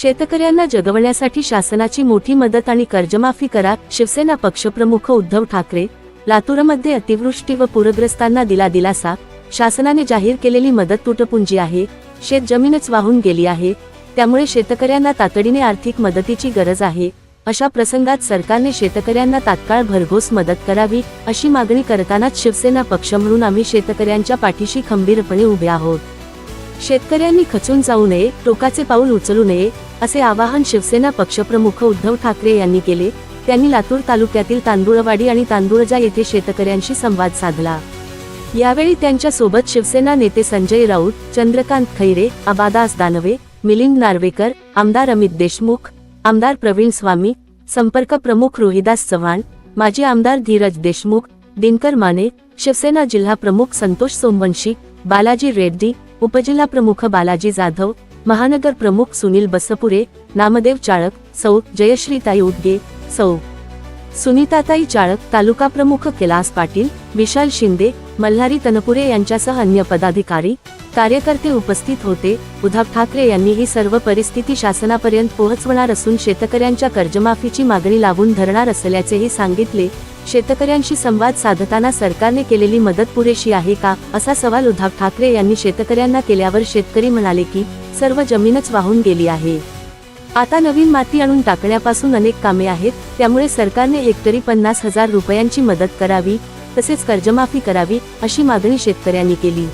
शेतकऱ्यांना जगवण्यासाठी शासनाची मोठी मदत आणि कर्जमाफी करा शिवसेना पक्षप्रमुख उद्धव ठाकरे लातूरमध्ये अतिवृष्टी व पूरग्रस्तांना दिला दिलासा शासनाने जाहीर केलेली मदत तुटपुंजी आहे शेत जमीनच वाहून गेली आहे त्यामुळे शेतकऱ्यांना तातडीने आर्थिक मदतीची गरज आहे अशा प्रसंगात सरकारने शेतकऱ्यांना तात्काळ भरघोस मदत करावी अशी मागणी करतानाच शिवसेना पक्ष म्हणून आम्ही शेतकऱ्यांच्या पाठीशी खंबीरपणे उभे आहोत. शेतकऱ्यांनी खचून जाऊ नये टोकाचे पाऊल उचलू नये असे आवाहन शिवसेना पक्षप्रमुख उद्धव ठाकरे यांनी केले. त्यांनी लातूर तालुक्यातील तांदुळवाडी आणि तांदुळजा येथे शेतकऱ्यांशी संवाद साधला. यावेळी त्यांच्यासोबत शिवसेना नेते संजय राऊत चंद्रकांत खैरे अबादास दानवे मिलिंद नार्वेकर आमदार अमित देशमुख आमदार प्रवीण स्वामी संपर्क प्रमुख रोहिदास चव्हाण माजी आमदार धीरज देशमुख दिनकर माने शिवसेना जिल्हा प्रमुख संतोष सोमवंशी बालाजी रेड्डी उपजिल्हा प्रमुख बालाजी जाधव महानगर प्रमुख सुनील बसपुरे नामदेव चाळक सौ जयश्रीताई उद्गे सौ. सुनीताताई चाळक तालुका प्रमुख कैलास पाटील विशाल शिंदे मल्हारी तनपुरे यांच्यासह अन्य पदाधिकारी कार्यकर्ते उपस्थित होते. उद्धव ठाकरे यांनी ही सर्व परिस्थिती शासनापर्यंत पोहोचवणार असून शेतकऱ्यांच्या कर्जमाफीची मागणी लावून धरणार असल्याचेही सांगितले. शेतकऱ्यांशी संवाद साधताना सरकारने केलेली मदत पुरेशी आहे का? असा सवाल उद्धव ठाकरे यांनी शेतकऱ्यांना केल्यावर शेतकरी म्हणाले की सर्व जमीनच वाहून गेली आहे. आता नवीन माती आणून टाकण्यापासून अनेक कामे आहेत. त्यामुळे सरकारने हेक्टरी पन्नास हजार रुपयांची मदत करावी तसेच कर्जमाफी करावी अशी मागणी शेतकऱ्यांनी केली.